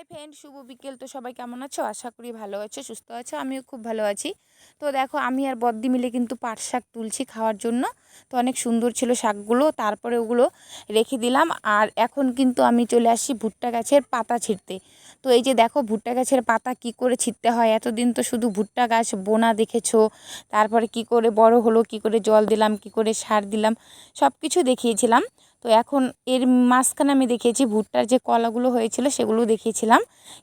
Hi friend, শুভ বিকেল। তো সবাই কেমন আছো? আশা করি ভালো আছো, সুস্থ আছো, আমিও খুব ভালো আছি। তো দেখো, আমি আর বদ্দি মিলে কিন্তু পাট শাক তুলছি খাওয়ার জন্য। তো অনেক সুন্দর ছিল শাকগুলো, তারপরে ওগুলো রেখে দিলাম। আর এখন কিন্তু আমি চলে আসছি ভুট্টা গাছের পাতা ছিঁড়তে। তো এই যে দেখো, ভুট্টা গাছের পাতা কি করে ছিঁড়তে হয়? এতদিন তো শুধু ভুট্টা গাছ, বোনা দেখেছ। তারপরে কি করে বড় হলো, কি করে জল দিলাম, কি করে সার দিলাম সব কিছু দেখিয়েছিলাম। তো এখন এর মাঝখানে আমি দেখিয়েছি ভুট্টার যে কলাগুলো হয়েছিল সেগুলো দেখিয়েছিলাম।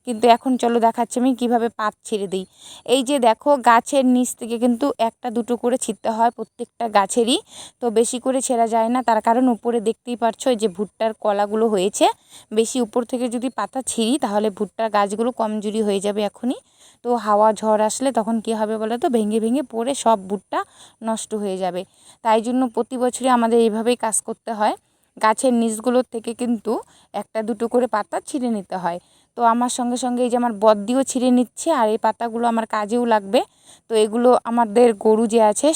কিন্তু এখন চলো দেখাচ্ছি আমি কীভাবে পাত ছেড়ে দিই। এই যে দেখো গাছের নিচ থেকে কিন্তু একটা দুটো করে ছিঁড়তে হয় প্রত্যেকটা গাছেরই। তো বেশি করে ছেঁড়া যায় না, তার কারণ উপরে দেখতেই পারছ যে ভুট্টার কলাগুলো হয়েছে। বেশি উপর থেকে যদি পাতা ছিঁড়ি তাহলে ভুট্টার গাছগুলো কমজুরি হয়ে যাবে এখনই। তো হাওয়া ঝড় আসলে তখন কী হবে বলো তো? ভেঙে ভেঙে পড়ে সব ভুট্টা নষ্ট হয়ে যাবে। তাই জন্য প্রতি বছরই আমাদের এইভাবেই কাজ করতে হয়। গাছের নিচগুলোর থেকে কিন্তু একটা দুটো করে পাতা ছিঁড়ে নিতে হয়। তো আমার সঙ্গে সঙ্গে এই যে আমার বদ্দিও ছিঁড়ে নিচ্ছে আর এই পাতাগুলো আমার কাজেও লাগবে। তো এগুলো আমাদের গরু যে আছে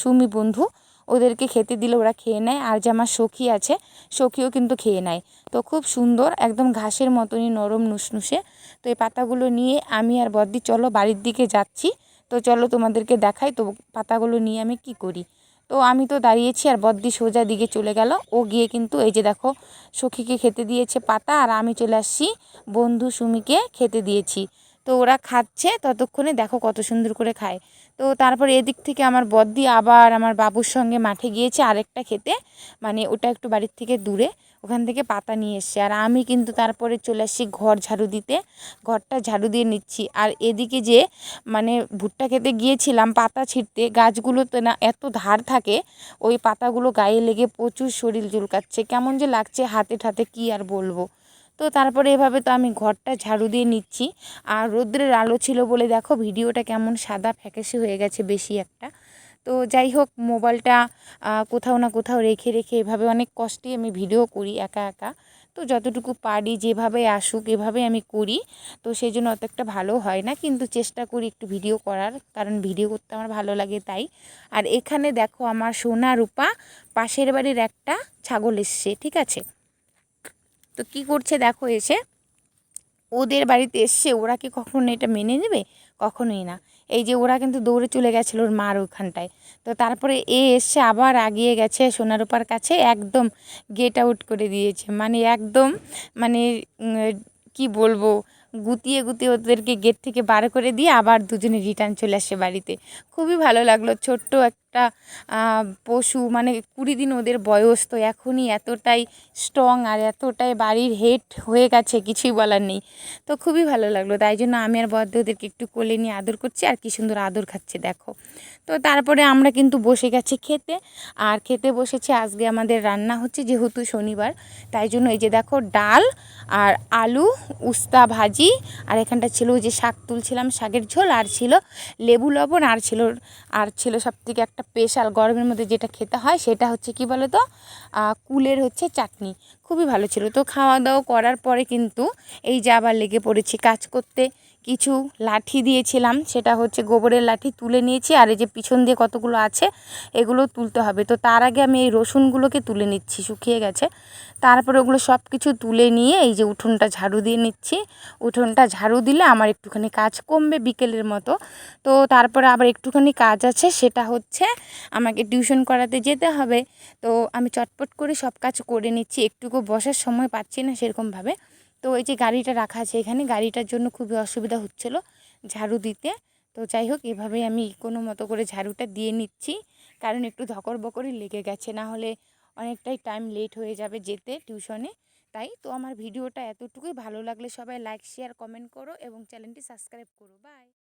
সুমি বন্ধু, ওদেরকে খেতে দিলে ওরা খেয়ে নেয়। আর যে আমার সখী আছে, সখীও কিন্তু খেয়ে নেয়। তো খুব সুন্দর, একদম ঘাসের মতনই নরম নুসনুসে। তো এই পাতাগুলো নিয়ে আমি আর বদ্দি, চলো বাড়ির দিকে যাচ্ছি। তো চলো তোমাদেরকে দেখাই তো পাতাগুলো নিয়ে আমি কি করি। তো আমি তো দাঁড়িয়েছি আর বদ্দি সোজা দিকে চলে গেল। ও গিয়ে কিন্তু এই যে দেখো, সখীকে খেতে দিয়েছে পাতা আর আমি চলে আসছি বন্ধু সুমিকে খেতে দিয়েছি। তো ওরা খাচ্ছে, ততক্ষণে দেখো কত সুন্দর করে খায়। তো তারপর এদিক থেকে আমার বদ্দি আবার আমার বাবুর সঙ্গে মাঠে গিয়েছে আরেকটা খেতে। মানে ওটা একটু বাড়ির থেকে দূরে। ওখান থেকে পাতা নিয়ে এসছে। আর আমি কিন্তু তারপরে চলে আসছি ঘর ঝাড়ু দিতে। ঘরটা ঝাড়ু দিয়ে নিচ্ছি। আর এদিকে যে মানে ভুট্টা খেতে গিয়েছিলাম পাতা ছিঁড়তে, গাছগুলোতে না এত ধার থাকে, ওই পাতাগুলো গায়ে লেগে প্রচুর শরীর চুলকাচ্ছে। কেমন যে লাগছে হাতে ঠাতে কি আর বলব। তো তারপরে এভাবে তো আমি ঘরটা ঝাড়ু দিয়ে নিচ্ছি। আর রৌদ্রের আলো ছিল বলে দেখো, ভিডিওটা কেমন সাদা ফ্যাকাশে হয়ে গেছে বেশি একটা। তো যাই হোক, মোবাইলটা কোথাও না কোথাও রেখে রেখে এভাবে অনেক কষ্টে আমি ভিডিও করি একা একা। তো যতটুকু পারি যেভাবে আসুক, এভাবে আমি করি। তো সেই জন্য অত একটা ভালো হয় না, কিন্তু চেষ্টা করি একটু ভিডিও করার, কারণ ভিডিও করতে আমার ভালো লাগে তাই। আর এখানে দেখো আমার সোনা রূপা, পাশের বাড়ির একটা ছাগল এসছে, ঠিক আছে? তো কি করছে দেখো এসে, ওদের বাড়িতে এসছে, ওরা কি কখনো এটা মেনে নেবে? কখনোই না। এই যে ওরা কিন্তু দৌড়ে চলে গেছিল ওর মার ওখানটায়। তো তারপরে এ এসে আবার আগিয়ে গেছে সোনারূপার কাছে, একদম গেট আউট করে দিয়েছে। মানে একদম মানে কি বলব, গুতিয়ে গুতিয়ে ওদেরকে গেট থেকে বার করে দিয়ে আবার দুজনে রিটার্ন চলে আসে বাড়িতে। খুবই ভালো লাগল, ছোট্ট একটা পশু মানে কুড়ি দিন ওদের বয়স, তো এখনই এতটাই স্ট্রং আর এতটাই বাড়ির হেড হয়ে গেছে, কিছুই বলার নেই। তো খুবই ভালো লাগল, তাই জন্য আমি আর বদ্ধ ওদেরকে একটু কোলে নিয়ে আদর করছি আর কি সুন্দর আদর খাচ্ছে, দেখো। তো তারপরে আমরা কিন্তু বসে গেছি খেতে, আর খেতে বসেছি আজকে আমাদের রান্না হচ্ছে যেহেতু শনিবার, তাই জন্য এই যে দেখো ডাল আর আলু, উস্তা ভাজি, আর এখানটা ছিল যে শাক তুলছিলাম, শাকের ঝোল, আর ছিল লেবু লবণ, আর ছিল আর ছিল সব থেকে একটা স্পেশাল গরমের মধ্যে যেটা খেতে হয় সেটা হচ্ছে কি বলো তো কুলের হচ্ছে চাটনি। খুবই ভালো ছিল। তো খাওয়া দাওয়া করার পরে কিন্তু এই যে আবার লেগে পড়েছি কাজ করতে। কিছু লাঠি দিয়েছিলাম, সেটা হচ্ছে গোবরের লাঠি তুলে নিয়েছি, আর এই যে পিছন দিয়ে কতগুলো আছে, এগুলো তুলতে হবে। তো তার আগে আমি এই রসুনগুলোকে তুলে নিচ্ছি, শুকিয়ে গেছে। তারপরে ওগুলো সব কিছু তুলে নিয়ে এই যে উঠোনটা ঝাড়ু দিয়ে নিচ্ছি। উঠোনটা ঝাড়ু দিলে আমার একটুখানি কাজ কমবে বিকেলের মতো। তো তারপরে আবার একটুখানি কাজ আছে, সেটা হচ্ছে আমাকে টিউশন করাতে যেতে হবে। তো আমি চটপট করে সব কাজ করে নিচ্ছি, একটুকু বসার সময় পাচ্ছি না সেরকমভাবে। তো ওই যে গাড়িটা রাখা আছে এখানে, গাড়িটার জন্য খুবই অসুবিধা হচ্ছিল ঝাড়ু দিতে। তো যাই হোক এভাবেই আমি কোনো মতো করে ঝাড়ুটা দিয়ে নিচ্ছি। কারণ একটু ধকর বকরই লেগে গেছে, না হলে অনেকটাই টাইম লেট হয়ে যাবে যেতে টিউশনে তাই তো আমার ভিডিওটা এতটুকুই। ভালো লাগলে সবাই লাইক শেয়ার কমেন্ট করো এবং চ্যানেলটি সাবস্ক্রাইব করো। বাই